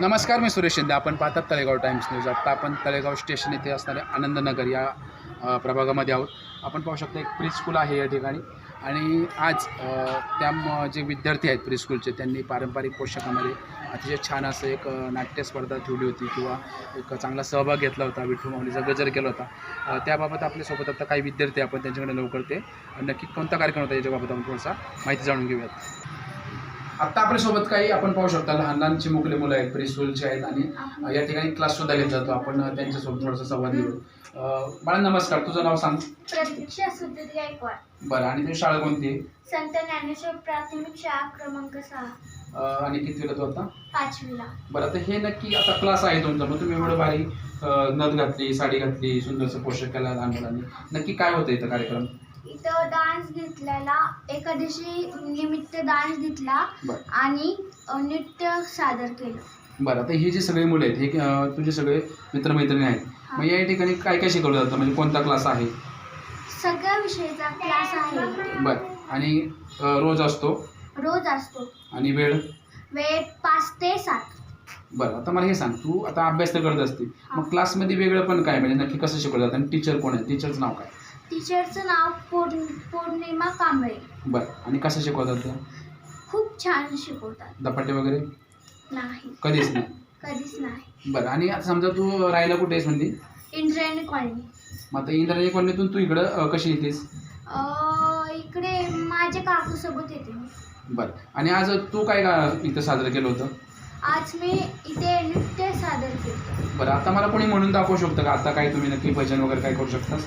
नमस्कार मी सुरेश शिंदे. आपण पाहतात तळेगाव टाइम्स न्यूज. आत्ता आपण तळेगाव स्टेशन येथे असणाऱ्या आनंदनगर या प्रभागामध्ये आहोत. आपण पाहू शकता एक प्री स्कूल आहे या ठिकाणी. आणि आज त्या जे विद्यार्थी आहेत प्री स्कूलचे त्यांनी पारंपरिक पोशाखामध्ये अतिशय छान असं एक नाट्यस्पर्धा नाट्य स्पर्धा ठेवली होती किंवा एक चांगला सहभाग घेतला होता. विठ्ठू माऊलीचा गजर केला होता त्याबाबत आपल्यासोबत आता काही विद्यार्थी आपण त्यांच्याकडे लवकर ते नक्की कोणता कार्यक्रम होता याच्याबाबत आपण थोडासा माहिती जाणून घेऊयात. आत्ता आपल्यासोबत काही आपण पाहू शकता लहान लहान चिमुकले मुलं आहेत प्री स्कूलचे आहेत आणि या ठिकाणी क्लास सुद्धा घेतला जातो आपण त्यांच्यासोबत थोडासा संवाद घेऊ. बाळा नमस्कार तुझं नाव सांग. प्रतीक्षा सुधीर गायकवाड. बरं आणि तुझी शाळा कोणती? आहे संत ज्ञानेश्वर प्राथमिक शाळा क्रमांक सहा. आणि किती तू आता? पाचवीला. बरं आता हे नक्की आता क्लास आहे तुमचा मग तुम्ही एवढं भारी नथ घातली साडी घातली सुंदरसं पोषक केला लहान मुलांनी. नक्की काय होतं इथं कार्यक्रम? इथं डान्स घेतलेला एकादशी निमित्त डान्स घेतला बरं. आणि अ, नृत्य सादर केलं. बरं आता हे जे सगळे मुलं आहेत हे अ, तुझे सगळे मित्रमैत्रिणी आहेत मग या ठिकाणी काय काय शिकवलं जातं? म्हणजे कोणता क्लास आहे? सगळ्या विषयाचा क्लास आहे. बरं. आणि अ, रोज असतो? रोज असतो. आणि वेळ? वेळ पाच ते सात. बरं आता मला हे सांग तू आता अभ्यास तर करत असते मग क्लासमध्ये वेगळं पण काय? म्हणजे नक्की कसं शिकवलं जातं? आणि टीचर कोण आहे? टीचरचं नाव काय? टीचरचं नाव पौर्ण पौर्णिमा कांबळे. बरं. आणि कसं शिकवतात ते? खूप छान शिकवतात. धपाटे वगैरे? नाही. कधीच नाही. कधीच नाही. बरं. आणि आता समजा तू राहायला कुठे आहेस म्हणजे इंद्रायणी कॉलनी. मग आता इंद्रायणी कॉलनीतून तू इकडं अ, कशी येतेस? अ, इकडे माझ्या काकूसोबत येते मी. बरं. आणि आज तू काय का इथं साजरं केलं होतं? आज मी इथे सादर केलं. बरं आता मला कोणी म्हणून दाखवू शकतं का? आता काय तुम्ही नक्की भजन वगैरे काय करू शकतास?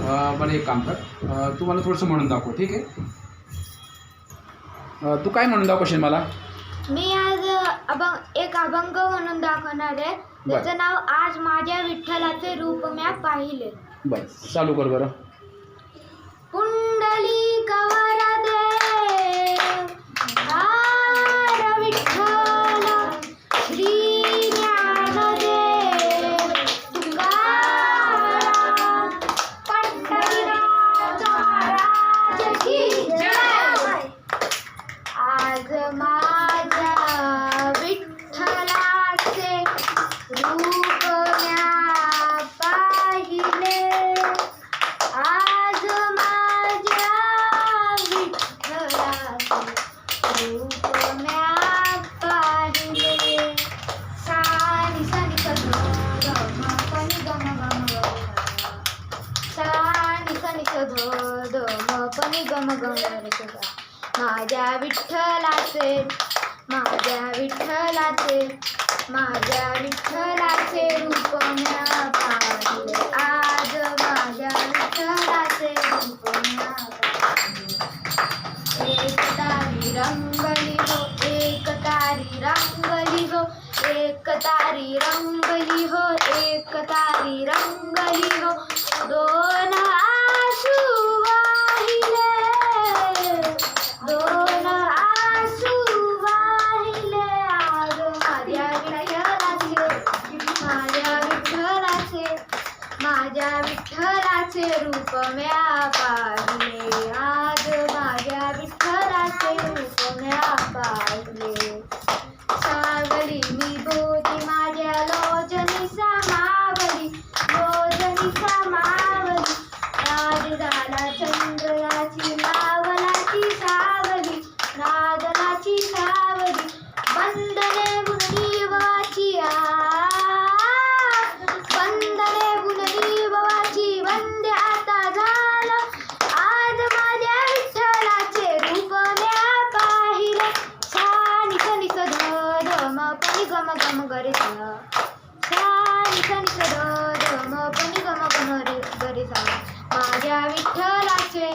अं, बरं एक काम कर. अं, तू मला थोडंसं म्हणून दाखव ठीक आहे? अं, तू काय म्हणून दाखवशील मला? मी आज अभंग एक अभंग म्हणून दाखवणार आहे. त्याचं नाव आज माझ्या विठ्ठलाचे रूप म्या पाहिले. बरं चालू कर बरं. कुंडली कवर पनी गम गम रे गा. माझ्या विठ्ठलाचे माझ्या विठ्ठलाचे माझ्या विठ्ठलाचे रूप म्या पाहिले आज माझ्या विठ्ठलाचे रूप म्या पाहिले एक तारी रंगली हो एक तारी रंगली हो एक तारी रंगली हो एक तारी रंगली हो. दोन आशू वाहिले दोन आशू वाहिले आज माझ्या विठ्ठलाचे माझ्या विठ्ठलाचे माझ्या विठ्ठलाचे रूप म्या पाहिले आज माझ्या विठ्ठलाचे रूप म्या पाहिले सावली मी बोधी माझ्या लोचनी समावली लोचनी समावली राज झाला चंद्राची मावलाची सावली राजनाची सावली बंधने बुनदीवाची बंधने बुनदीवाची वंदे आता झालं आज माझ्या विठ्ठलाचे रूप म्या पाहिले छान सनी सद धम पनि गम गम गरेछ सा छान सनी पनि गम गम रे गरे माझ्या विठ्ठलाचे